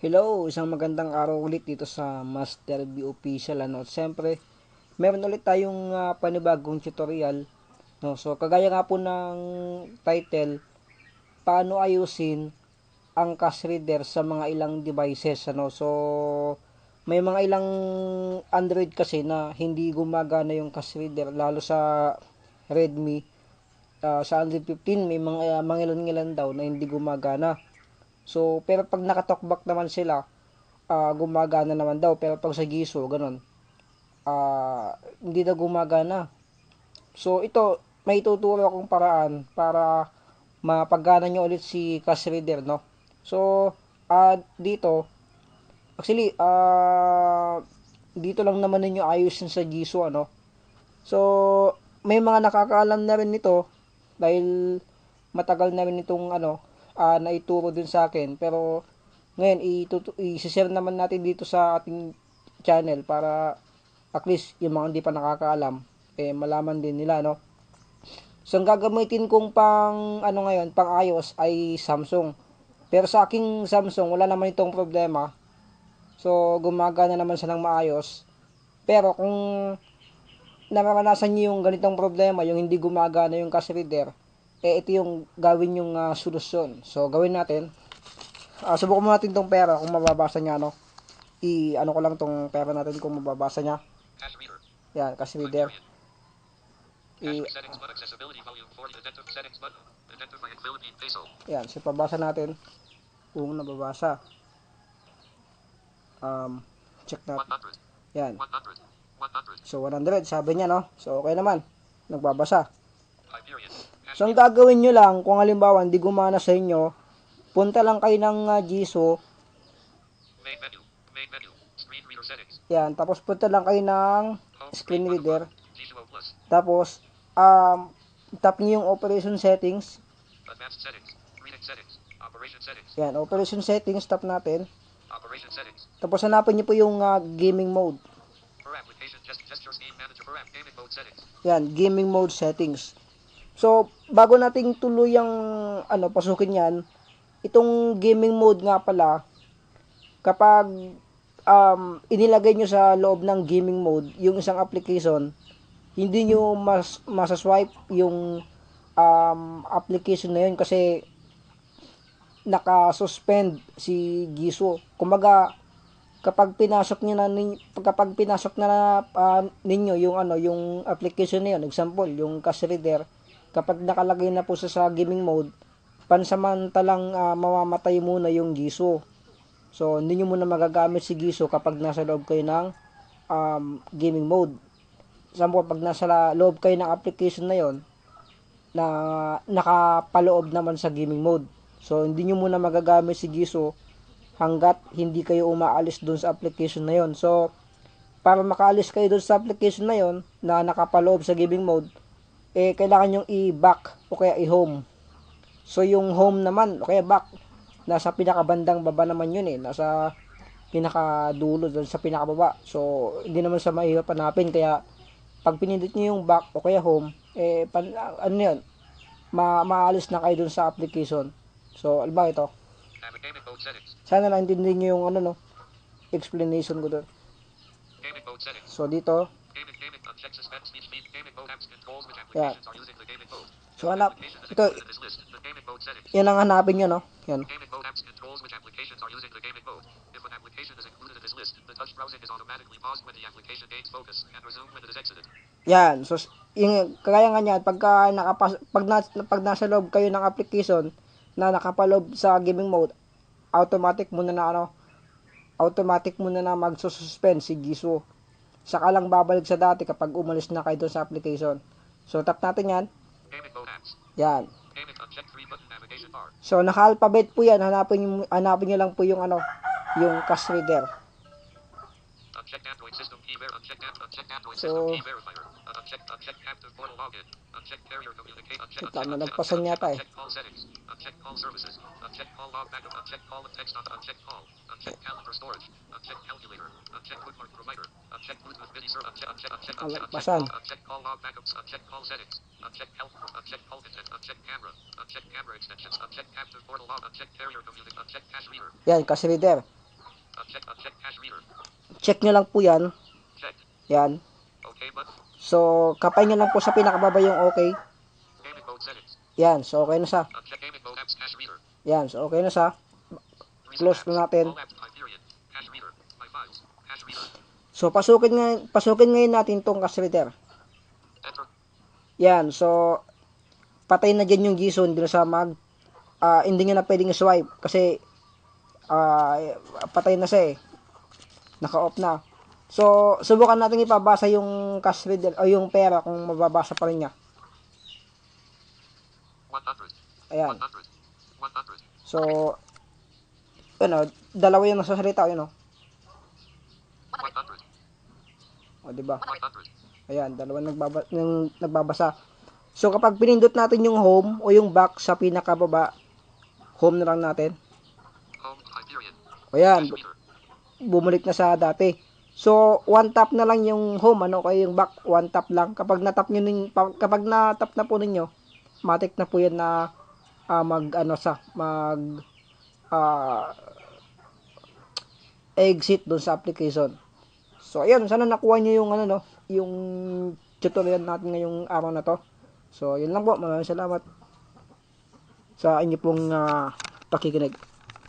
Hello, isang magandang araw ulit dito sa Master B Official ano. Siyempre, meron ulit tayong ah, panibagong tutorial. No, so kagaya nga po ng title, paano ayusin ang cash reader sa mga ilang devices ano. So may mga ilang Android kasi na hindi gumagana yung cash reader lalo sa Redmi. Ah, sa Android 15 may mga uh, mangilan-ngilan daw na hindi gumagana. So, pero pag nakatalkback naman sila, ah, gumagana naman daw. Pero pag sa Giso, ganun, ah, hindi na gumagana. So, ito, may tuturo akong paraan para mapagana nyo ulit si cash reader, no? So, ah, dito, actually, ah, dito lang naman ninyo ayusin sa Giso, ano? So, may mga nakakaalam na rin nito dahil matagal na rin itong ano, ah, naituro din sa akin. Pero ngayon i-share naman natin dito sa ating channel para at least yung mga hindi pa nakakaalam eh malaman din nila no. So ang gagamitin kong pang ano ngayon, pang iOS ay Samsung. Pero sa aking Samsung wala naman itong problema. So gumagana naman siya ng maayos. Pero kung nararanasan niyo yung ganitong problema, yung hindi gumagana yung cash reader, eh ito yung gawin yung ah, solusyon. So gawin natin. Ah, subukan mo natin tong pera kung mababasa niya ano. I ano ko lang tong pera natin kung mababasa niya. Cache reader. Yan, cash reader. I settings button. Accessibility volume 40. Identify settings button. Identify in Philippine peso. yan, so pabasa natin kung nababasa. Um, check natin. 100. Yan. 100. 100. So 100, sabi niya no. So okay naman. Nagbabasa. Hyperion. So ang gagawin nyo lang, kung halimbawa hindi gumana sa inyo, punta lang kayo ng uh, Jisoo, Main menu. Main menu. Screen reader settings. yan, tapos punta lang kayo ng screen reader, button. G2O plus. tapos um, tap nyo yung operation settings, Advanced settings. Reading settings. Operation settings. yan, operation settings, tap natin, Operation settings. tapos hanapin nyo po yung uh, gaming mode, Per application. Gest gestures game manager. Per app. Gaming mode settings. yan, gaming mode settings. So, bago nating tuluyang ano, pasukin yan, itong gaming mode nga pala, kapag um, inilagay nyo sa loob ng gaming mode, yung isang application, hindi nyo mas, masaswipe yung um, application na yun kasi naka-suspend si Giso. Kumaga, kapag pinasok niyo na kapag pinasok na ah, ninyo yung ano yung application na yun, example, yung cash reader, kapag nakalagay na po siya sa gaming mode, pansamantalang ah, mamamatay muna yung Giso. So, hindi nyo muna magagamit si Giso kapag nasa loob kayo ng um, gaming mode. Example, pag nasa loob kayo ng application na yon na nakapaloob naman sa gaming mode. So, hindi nyo muna magagamit si Giso hanggat hindi kayo umaalis doon sa application na yon. So, para makaalis kayo doon sa application na yon na nakapaloob sa gaming mode, eh, kailangan yung i-back o kaya i-home. So, yung home naman, o kaya back, nasa pinakabandang baba naman yun eh. Nasa pinakadulo doon sa pinakababa. So, hindi naman sa mahirap hanapin. Kaya, pag pinindot nyo yung back o kaya home, eh, pan, ano yun, ma maalis na kayo doon sa application. So, alba ito. Sana naintindihan nyo yung ano no, explanation ko doon. So, dito, Mode. So, hanap, ito, yan ang hanapin nyo, no? Yan. Yan. So, yung, kagaya nga niyan, pagka nakapas, pag, na, pag nasa loob kayo ng application na nakapaloob sa gaming mode, automatic muna na ano, automatic muna na magsususpend si Giso. Saka lang babalik sa dati kapag umalis na kayo doon sa application. So, tap natin yan. Yan. So, naka-alphabet po yan. Hanapin nyo, hanapin nyo lang po yung ano, yung cash reader. So- Ito, uncheck, nalagpasan uncheck, yata eh. Uncheck call services. Uncheck call log backup. Uncheck call and text uncheck call. Uncheck calendar storage. Uncheck calculator. Uncheck bookmark provider. Uncheck Bluetooth MIDI server. Uncheck uncheck uncheck uncheck uncheck. Uncheck call log backups. Uncheck call settings. Uncheck health. Uncheck call content. Uncheck camera. Uncheck camera extensions. Uncheck active portal log. Uncheck carrier communicate. Uncheck cache reader. Yan, cash reader. Uncheck, uncheck cache reader. Check nyo lang po yan. Checked. Yan. Okay button. So, kapay nyo lang po sa pinakababa yung okay. Gaming mode settings. Yan. So, okay na sa. Uncheck gaming mode apps cache reader. Yan. So, okay na sa. Recent Close na natin. So, pasukin ngayon, pasukin ngayon natin tong cash reader. Yan. So, patay na dyan yung JSON dun sa mag. ah hindi nyo na pwedeng swipe kasi ah patay na siya eh. Naka-off na. So, subukan natin ipabasa yung cash reader o yung pera kung mababasa pa rin niya. 100. Ayan. 100. 100. So, ano, dalawa yung nasa salita, yun o. 100. O, di ba? 100. Ayan, dalawa nagbaba, yung nagbabasa. So, kapag pinindot natin yung home o yung back sa pinakababa, home na lang natin. O yan, Cache reader. bumalik na sa dati. So, one tap na lang yung home, ano, kaya yung back, one tap lang. Kapag natap nyo, kapag natap na po ninyo, matik na po yan na ah, mag, ano sa, mag, ah, exit doon sa application. So, ayun, sana nakuha nyo yung, ano, no, yung tutorial natin ngayong araw na to. So, yun lang po. Maraming salamat sa inyo pong ah, pakikinig.